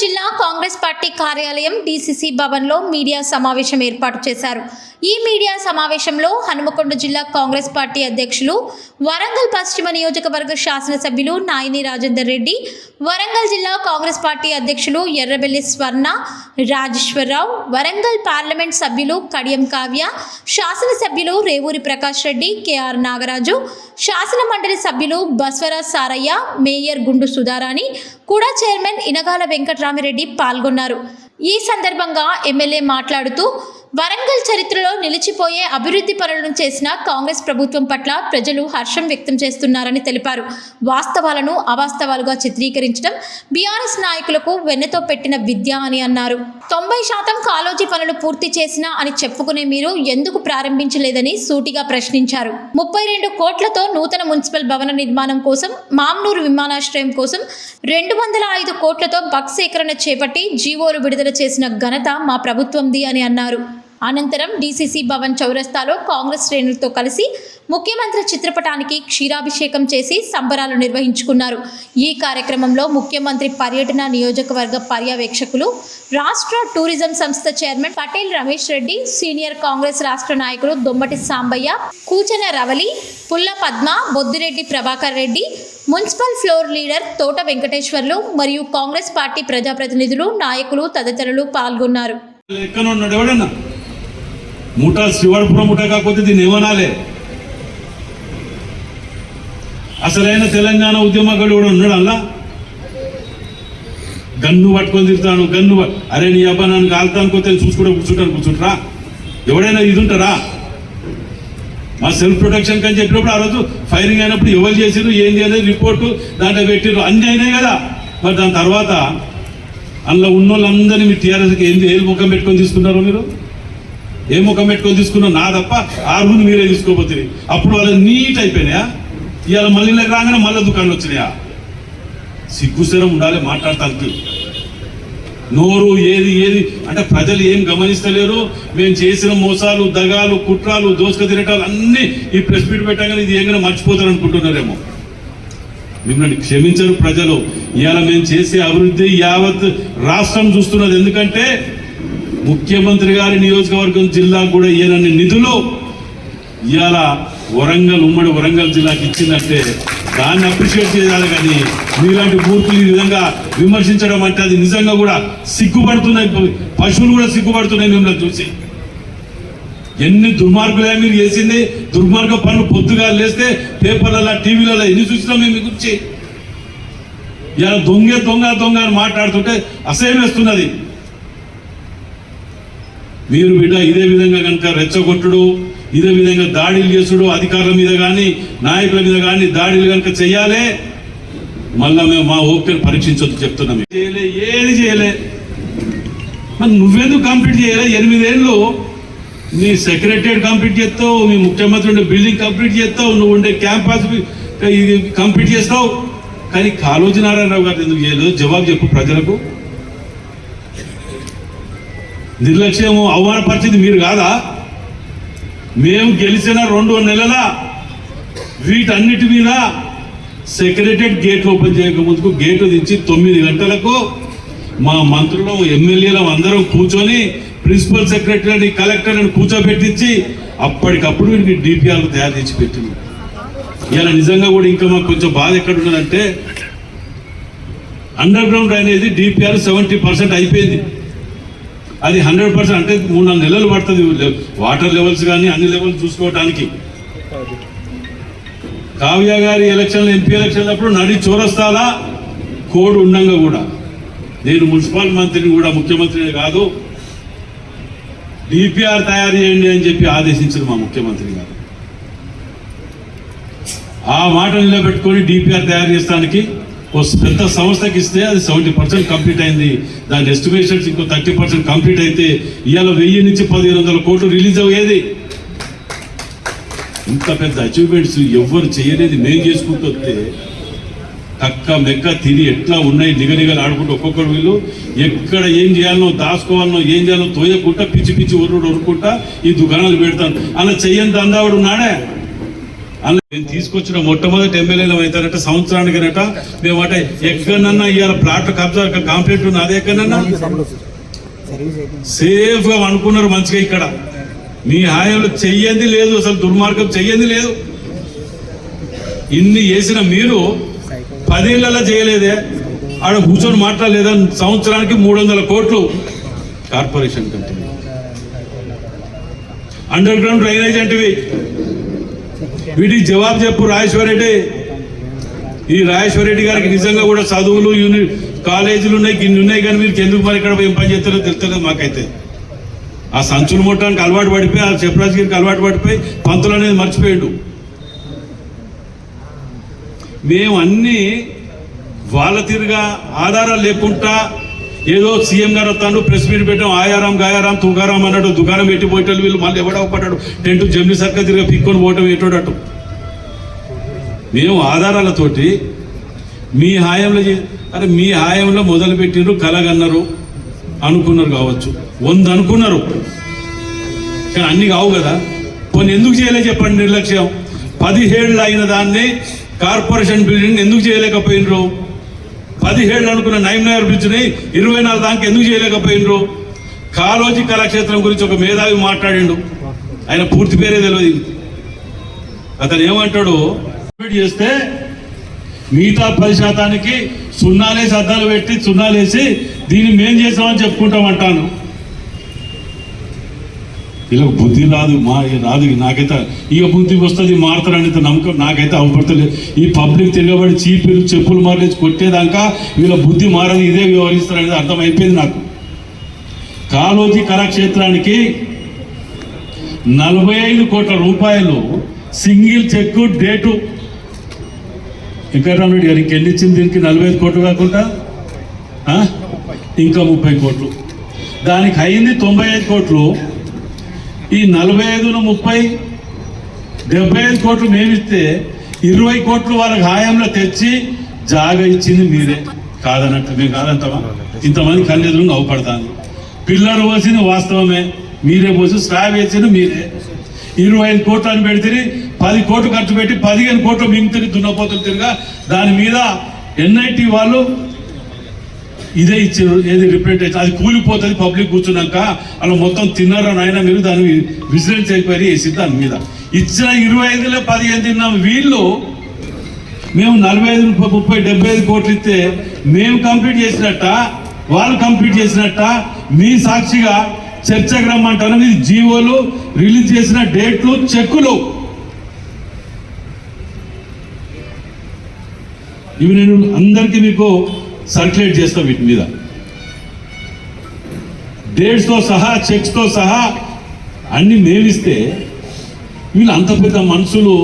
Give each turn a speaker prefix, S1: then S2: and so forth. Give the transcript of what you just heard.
S1: జిల్లా కాంగ్రెస్ పార్టీ కార్యాలయం డీసీసీ భవన్లో మీడియా సమావేశం ఏర్పాటు చేశారు. ఈ మీడియా సమావేశంలో హనుమకొండ జిల్లా కాంగ్రెస్ పార్టీ అధ్యక్షులు వరంగల్ పశ్చిమ నియోజకవర్గ శాసనసభ్యులు నాయిని రాజేందర్ రెడ్డి వరంగల్ జిల్లా కాంగ్రెస్ పార్టీ అధ్యక్షులు ఎర్రబెల్లి స్వర్ణ రాజేశ్వరరావు వరంగల్ పార్లమెంట్ సభ్యులు కడియం కావ్య శాసనసభ్యులు రేవూరి ప్రకాష్ రెడ్డి కెఆర్ నాగరాజు శాసన మండలి సభ్యులు బస్వరాజ్ సారయ్య మేయర్ గుండు సుధారాణి కూడా చైర్మన్ ఇనగాల వెంకటరామిరెడ్డి పాల్గొన్నారు. ఈ సందర్భంగా ఎమ్మెల్యే మాట్లాడుతూ వరంగల్ చరిత్రలో నిలిచిపోయే అభివృద్ధి పనులను చేసిన కాంగ్రెస్ ప్రభుత్వం పట్ల ప్రజలు హర్షం వ్యక్తం చేస్తున్నారని తెలిపారు. వాస్తవాలను అవాస్తవాలుగా చిత్రీకరించడం బీఆర్ఎస్ నాయకులకు వెన్నెతో పెట్టిన విద్య అని అన్నారు. తొంభై శాతం కాలోజీ పనులు పూర్తి చేసిన అని చెప్పుకునే మీరు ఎందుకు ప్రారంభించలేదని సూటిగా ప్రశ్నించారు. ముప్పై రెండు కోట్లతో నూతన మున్సిపల్ భవన నిర్మాణం కోసం మామ్నూరు విమానాశ్రయం కోసం రెండు వందల ఐదు కోట్లతో బక్ సేకరణ చేపట్టి జీవోలు విడుదల చేసిన ఘనత మా ప్రభుత్వంది అని అన్నారు. అనంతరం డీసీసీ భవన్ చౌరస్తాలో కాంగ్రెస్ శ్రేణులతో కలిసి ముఖ్యమంత్రి చిత్రపటానికి క్షీరాభిషేకం చేసి సంబరాలు నిర్వహించుకున్నారు. ఈ కార్యక్రమంలో ముఖ్యమంత్రి పర్యటన నియోజకవర్గ పర్యవేక్షకులు రాష్ట్ర టూరిజం సంస్థ చైర్మన్ పటేల్ రమేష్ రెడ్డి సీనియర్ కాంగ్రెస్ రాష్ట్ర నాయకులు Dommati Sambaiah Koochana Ravali Pulla Padma Boddireddy Prabhakar Reddy municipal floor leader Thota Venkateswarlu మరియు కాంగ్రెస్ పార్టీ ప్రజాప్రతినిధులు నాయకులు తదితరులు పాల్గొన్నారు.
S2: ఎక్కడ ఉన్నాడు ఎవడన్నా? ముఠ శివడపురం ముఠ కాకపోతే దీన్ని ఏమనాలే. అసలైన తెలంగాణ ఉద్యమకుడు కూడా ఉన్నాడు అలా గన్ను పట్టుకొని తిరుగుతాను గన్ను అరే నీ అబ్బా నన్ను కాలుతాను కొత్త చూసుకుంటూ కూర్చుంటాను కూర్చుంటారా? ఎవడైనా ఇది ఉంటారా? మా సెల్ఫ్ ప్రొటెక్షన్ కని చెప్పినప్పుడు ఆ రోజు ఫైరింగ్ అయినప్పుడు ఎవరు చేసిరు ఏం చేయలేదు రిపోర్టు దాంట్లో పెట్టిరు అన్ని అయినాయి కదా. మరి దాని తర్వాత అందులో ఉన్న వాళ్ళందరినీ మీ టీఆర్ఎస్కి ఏంది ఏ ముఖం పెట్టుకొని తీసుకున్నారు మీరు? ఏ ముఖం పెట్టుకొని తీసుకున్నావు నా తప్ప ఆరుగురు మీరే తీసుకోపోతుంది అప్పుడు వాళ్ళు నీట్ అయిపోయినాయా? ఇవాళ మళ్ళీ ఇలా రాగానే మళ్ళీ దుకాణం వచ్చినాయా? సిగ్గుసరం ఉండాలి మాట్లాడతానికి. నోరు ఏది ఏది? అంటే ప్రజలు ఏం గమనిస్తలేరు? మేము చేసిన మోసాలు దగాలు కుట్రాలు దోసుక తిరటాలు అన్నీ ఈ ప్రెస్ మీట్ పెట్టగానే ఇది ఏమైనా మర్చిపోతారు అనుకుంటున్నారేమో. మిమ్మల్ని క్షమించరు ప్రజలు. ఇవాళ మేము చేసే అభివృద్ధి యావత్ రాష్ట్రం చూస్తున్నది. ఎందుకంటే ముఖ్యమంత్రి గారి నియోజకవర్గం జిల్లా కూడా ఈయనన్ని నిధులు ఇవాళ వరంగల్ ఉమ్మడి వరంగల్ జిల్లాకి ఇచ్చిందంటే దాన్ని అప్రిషియేట్ చేయాలి కానీ మీలాంటి మూర్తులు ఈ విధంగా విమర్శించడం అంటే అది నిజంగా కూడా సిగ్గుపడుతున్నాయి. పశువులు కూడా సిగ్గుపడుతున్నాయి మిమ్మల్ని చూసి. ఎన్ని దుర్మార్గులే మీరు చేసింది. దుర్మార్గ పనులు పొద్దుగా లేస్తే పేపర్లలో టీవీలలో ఎన్ని చూసినా మేము గురించి. ఇలా దొంగ దొంగ దొంగ అని మాట్లాడుతుంటే అసహ్యం వేస్తున్నది. మీరు బిడ్డ ఇదే విధంగా కనుక రెచ్చగొట్టుడు ఇదే విధంగా దాడులు చేసుడు అధికారుల మీద కానీ నాయకుల మీద కానీ దాడులు కనుక చెయ్యాలే మళ్ళా మేము మా ఓపికను పరీక్షించొద్దు చెప్తున్నాం. చేయలే ఏది చేయలే. మరి నువ్వెందుకు కంప్లీట్ చేయలే? ఎనిమిదేళ్ళు నీ సెక్రటరియట్ కంప్లీట్ చేస్తావు మీ ముఖ్యమంత్రి ఉండే బిల్డింగ్ కంప్లీట్ చేస్తావు నువ్వు ఉండే క్యాంపస్ ఇది కంప్లీట్ చేస్తావు. కానీ కాళోజీ నారాయణరావు గారు ఎందుకు చేయలేదు? జవాబు చెప్పు ప్రజలకు. నిర్లక్ష్యము అవమానపరిచింది మీరు కాదా? మేము గెలిచిన రెండు నెలల వీటన్నిటి మీద సెక్రటరీ గేట్ ఓపెన్ చేయక ముందుకు గేటు దించి తొమ్మిది గంటలకు మా మంత్రులు ఎమ్మెల్యేలు అందరం కూర్చొని ప్రిన్సిపల్ సెక్రటరీని కలెక్టర్ని కూర్చోబెట్టించి అప్పటికప్పుడు వీడికి డిపిఆర్లు తయారు చేసి పెట్టింది. ఇలా నిజంగా కూడా ఇంకా మాకు కొంచెం బాధ ఎక్కడ ఉన్నదంటే అండర్ గ్రౌండ్ అనేది డిపిఆర్ సెవెంటీ పర్సెంట్ అయిపోయింది. అది హండ్రెడ్ పర్సెంట్ అంటే మూడు నాలుగు నెలలు పడుతుంది వాటర్ లెవెల్స్ కానీ అన్ని లెవెల్స్ చూసుకోవడానికి కావ్య గారి ఎలక్షన్లు ఎంపీ ఎలక్షన్లు అప్పుడు నడి చోరస్తాలా కోడ్ ఉండంగా కూడా. నేను మున్సిపల్ మంత్రిని కూడా ముఖ్యమంత్రిని కాదు డిపిఆర్ తయారు చేయండి అని చెప్పి ఆదేశించారు మా ముఖ్యమంత్రి గారు. ఆ మాట నిలబెట్టుకొని డిపిఆర్ తయారు చేస్తానికి పెద్ద సంస్థకి ఇస్తే అది సెవెంటీ పర్సెంట్ కంప్లీట్ అయింది. దాని ఎస్టిమేషన్స్ ఇంకో థర్టీ పర్సెంట్ కంప్లీట్ అయితే ఇవాళ వెయ్యి నుంచి పదిహేను వందల కోట్లు రిలీజ్ అయ్యేది. ఇంత పెద్ద అచీవ్మెంట్స్ ఎవ్వరు చేయలేదు. మేము చేసుకుంటూ వస్తే కక్క మెక్క తిని ఎట్లా ఉన్నాయి నిగనిగలు ఆడుకుంటూ ఒక్కొక్కరు వీళ్ళు. ఎక్కడ ఏం చేయాలనో దాచుకోవాలనో ఏం చేయాలో తోయకుండా పిచ్చి పిచ్చి ఒర్రుడు ఒరుకుంటా ఈ దుకాణాలు పెడతాను. అలా చెయ్యని దందావుడు ఉన్నాడే. అందులో నేను తీసుకొచ్చిన మొట్టమొదటి ఎమ్మెల్యేలు అవుతారట మేము మేమట ఎక్కడన్నా ఇవాళ ప్లాట్ కబ్జా కాంప్లీట్ అదే ఎక్కడన్నా సేఫ్గా అనుకున్నారు మంచిగా ఇక్కడ. మీ హాయంలో చెయ్యంది లేదు అసలు దుర్మార్గం చెయ్యంది లేదు. ఇన్ని చేసిన మీరు పదేళ్ళలో చేయలేదే. ఆడ కూర్చొని మాట్లాడలేదా? సంవత్సరానికి మూడు వందల కోట్లు కార్పొరేషన్ కంటే అండర్ గ్రౌండ్ డ్రైనేజ్ అంటివి. వీటికి జవాబు చెప్పు రాజేశ్వరరెడ్డి ఈ రాజేశ్వరరెడ్డి గారికి నిజంగా కూడా చదువులు యూని కాలేజీలు ఉన్నాయి ఇన్ని ఉన్నాయి కానీ మీరు ఎందుకు మరి ఇక్కడ ఏం పని చేస్తారో తెలుస్తలేదు మాకైతే. ఆ సంచులు ముట్టడానికి అలవాటు పడిపోయి ఆ చెప్పరాజు గారికి అలవాటు పడిపోయి పంతులు అనేది మర్చిపోయాడు. మేము అన్నీ వాళ్ళ తీరుగా ఆధారాలు లేకుండా ఏదో సీఎం గారు వస్తాడు ప్రెస్ మీట్ పెట్టాం ఆయారాం గాయారాం తుగారాం అన్నాడు దుకాణం పెట్టి పోయేటోళ్ళు వీళ్ళు మళ్ళీ ఎవడో పడ్డాడు టెంట్ జమ్ని సర్కల్ తిరిగి పిక్కొని పోవటం ఎటోడట్టు. మేము ఆధారాలతోటి మీ హాయంలో చే- అరే మీ హాయంలో మొదలు పెట్టిండ్రు కలగన్నారు అనుకున్నారు కావచ్చు. వంద అనుకున్నారు. కానీ అన్ని కావు కదా. కొన్ని ఎందుకు చేయలే చెప్పండి నిర్లక్ష్యం. పదిహేళ్ళు అయిన దాన్ని కార్పొరేషన్ బిల్డింగ్ ఎందుకు చేయలేకపోయినరు? పదిహేడు అనుకున్న నైమ్ నగర్ బ్రిడ్జ్ని ఇరవై నాలుగు దానికి ఎందుకు చేయలేకపోయినరు? కాలోజీ కళాక్షేత్రం గురించి ఒక మేధావి మాట్లాడిండు. ఆయన పూర్తి పేరే తెలియదు అతను ఏమంటాడు? చేస్తే మిగతా పది శాతానికి సున్నాలేసి అద్దాలు పెట్టి సున్నాలేసి దీన్ని మేం చేసామని చెప్పుకుంటాం అంటాను. ఇలా బుద్ధి రాదు మా రాదు నాకైతే ఇక బుద్ధి వస్తుంది మారుతారని నమ్మకం నాకైతే అవపడతలేదు ఈ పబ్లిక్ తిరగబడి చీపీలు చెప్పులు మార్లేసి కొట్టేదాకా వీళ్ళ బుద్ధి మారదు ఇదే వ్యవహరిస్తారనేది అర్థమైపోయింది నాకు. కాలోజీ కళాక్షేత్రానికి నలభై ఐదు కోట్ల రూపాయలు సింగిల్ చెక్ డేటు. వెంకటరామరెడ్డి గారు ఇంకెన్ని ఇచ్చింది దీనికి? నలభై ఐదు కోట్లు కాకుండా? ఇంకా ముప్పై కోట్లు. దానికి అయింది తొంభై ఐదు కోట్లు. ఈ నలభై ఐదును ముప్పై డెబ్బై ఐదు కోట్లు మేమిస్తే ఇరవై కోట్లు వాళ్ళకి హాయంలో తెచ్చి జాగా ఇచ్చింది మీరే. కాదన్నట్టు మేము కాదంటామా ఇంతమంది కళ్ళెదురు అవపడతాను పిల్లలు పోసింది వాస్తవమే. మీరే పోసి స్లాబ్ వేసింది మీరే. ఇరవై ఐదు కోట్లు అని పెడితే పది కోట్లు ఖర్చు పెట్టి పదిహేను కోట్లు మింగుతుంది దున్నపోతులు తిరిగా దాని మీద ఎన్ఐటి వాళ్ళు ఇదే ఇచ్చారు ఏది రిపేట్ అయితే అది కూలిపోతుంది పబ్లిక్ కూర్చున్నాక అలా మొత్తం తిన్నారో నాయన మీరు? దాన్ని విజిలెన్స్ అయిపోయి వేసి దాని మీద. ఇచ్చిన ఇరవై ఐదులో పదిహేను తిన్నాం. వీళ్ళు మేము నలభై ఐదు ముప్పై ముప్పై డెబ్బై ఐదు కోట్లు ఇస్తే మేము కంప్లీట్ చేసినట్ట వాళ్ళు కంప్లీట్ చేసినట్ట మీ సాక్షిగా చర్చకు రమ్మంటాను ఇది జీవోలు రిలీజ్ చేసిన డేట్లు చెక్కులు. ఇవి నేను అందరికీ మీకు సర్క్యులేట్ చేస్తాం వీటి మీద. డేట్స్తో సహా చెక్స్తో సహా అన్ని మేమిస్తే వీళ్ళు అంత పెద్ద మనుషులు